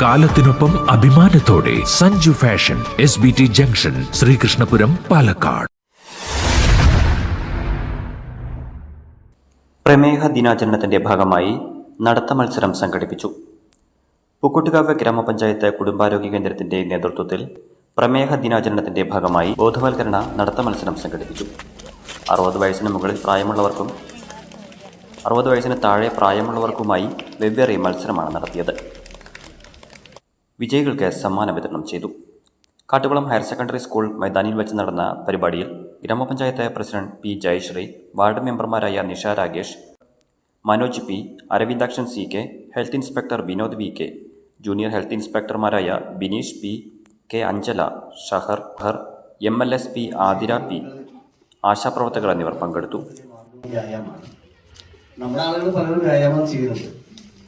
കാലത്തിനൊപ്പം അഭിമാനത്തോടെ Sanju fashion S B T junction Sreekrishnapuram Palakkad. പ്രമേഹ ദിനാചരണത്തിന്റെ ഭാഗമായി നടത്ത മത്സരം സംഘടിപ്പിച്ചു. പുക്കുട്ടുകാവ് ഗ്രാമപഞ്ചായത്ത് കുടുംബാരോഗ്യ കേന്ദ്രത്തിന്റെ നേതൃത്വത്തിൽ പ്രമേഹ ദിനാചരണത്തിന്റെ ഭാഗമായി ബോധവൽക്കരണ നടത്ത മത്സരം സംഘടിപ്പിച്ചു. അറുപത് വയസ്സിന് മുകളിൽ പ്രായമുള്ളവർക്കും അറുപത് വയസ്സിന് താഴെ പ്രായമുള്ളവർക്കുമായി വെവ്വേറെ മത്സരമാണ് നടത്തിയത്. വിജയികൾക്ക് സമ്മാന വിതരണം ചെയ്തു. കാട്ടുകുളം ഹയർ സെക്കൻഡറി സ്കൂൾ മൈതാനിയിൽ വെച്ച് നടന്ന പരിപാടിയിൽ ഗ്രാമപഞ്ചായത്ത് പ്രസിഡന്റ് പി ജയശ്രീ വാർഡ് മെമ്പർമാരായ Nisha Rakesh Manoj P Aravindakshan C K health inspector Vinod V K junior health ഇൻസ്പെക്ടർമാരായ Bineesh P K Anjala ഷഹർ Har M L S P Athira P ആശാപ്രവർത്തകർ എന്നിവർ പങ്കെടുത്തു. നമ്മുടെ ആളുകൾ പലരും വ്യായാമം ചെയ്യുന്നുണ്ട്.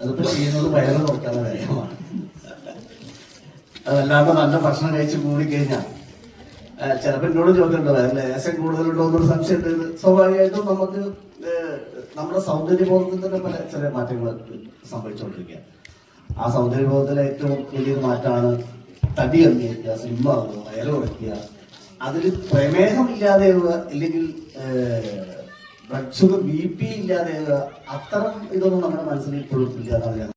അതിപ്പോൾ ചെയ്യുന്നത് വയറ് നോക്കാനുള്ള വ്യായാമമാണ്. അതല്ലാതെ നല്ല ഭക്ഷണം കഴിച്ച് കൂടി കഴിഞ്ഞാൽ ചിലപ്പോൾ എന്നോട് ചോദ്യമുണ്ടോ അതിൽ ലേശം കൂടുതലുണ്ടോ എന്നൊരു സംശയമുണ്ട്. സ്വാഭാവികമായിട്ടും നമുക്ക് നമ്മുടെ സൗന്ദര്യബോധത്തിൽ തന്നെ പല ചില മാറ്റങ്ങൾ സംഭവിച്ചുകൊണ്ടിരിക്കുക. ആ സൗന്ദര്യബോധത്തിലെ ഏറ്റവും വലിയൊരു മാറ്റമാണ് തടി കമ്മിയാക്കുക സ്ലിം ആകുക വയറ് കുറയ്ക്കുക. അതിൽ പ്രമേഹം ഇല്ലാതെയുള്ള ഇല്ലെങ്കിൽ ബ്ലഡ് ഷുഗർ ബി പി ഇല്ലാതെയുള്ള അത്തരം ഇതൊന്നും നമ്മുടെ മനസ്സിൽ ഇപ്പോഴും ഇല്ലാതെ